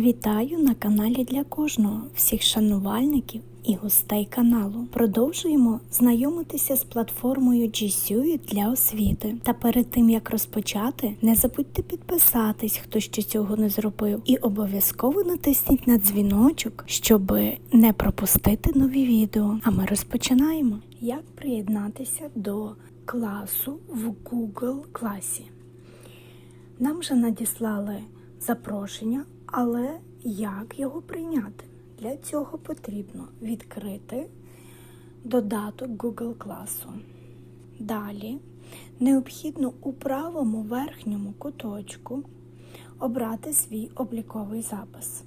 Вітаю на каналі для кожного, всіх шанувальників і гостей каналу. Продовжуємо знайомитися з платформою G Suite для освіти. Та перед тим як розпочати, не забудьте підписатись, хто ще цього не зробив, і обов'язково натисніть на дзвіночок, щоб не пропустити нові відео. А ми розпочинаємо. Як приєднатися до класу в Google класі? Нам вже надіслали запрошення, але як його прийняти? Для цього потрібно відкрити додаток Google класу. Далі необхідно у правому верхньому куточку обрати свій обліковий запис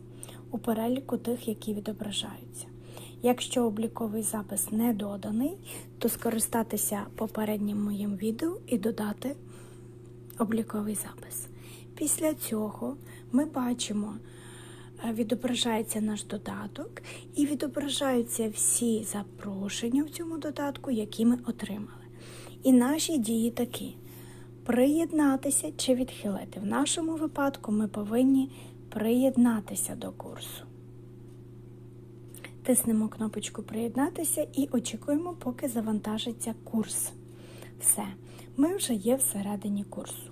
у переліку тих, які відображаються. Якщо обліковий запис не доданий, то скористатися попереднім моїм відео і додати обліковий запис. Після цього ми бачимо, е, відображається наш додаток і відображаються всі запрошення в цьому додатку, які ми отримали. І наші дії такі: приєднатися чи відхилити. В нашому випадку ми повинні приєднатися до курсу. Тиснемо кнопочку Приєднатися і очікуємо, поки завантажиться курс. Все, ми вже є всередині курсу.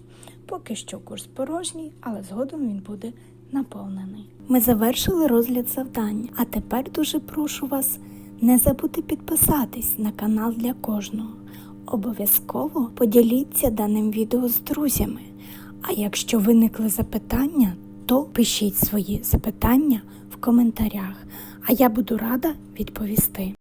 Поки що курс порожній, але згодом він буде наповнений. Ми завершили розгляд завдань, а тепер дуже прошу вас не забути підписатись на канал для кожного. Обов'язково поділіться даним відео з друзями. А якщо виникли запитання, то пишіть свої запитання в коментарях, а я буду рада відповісти.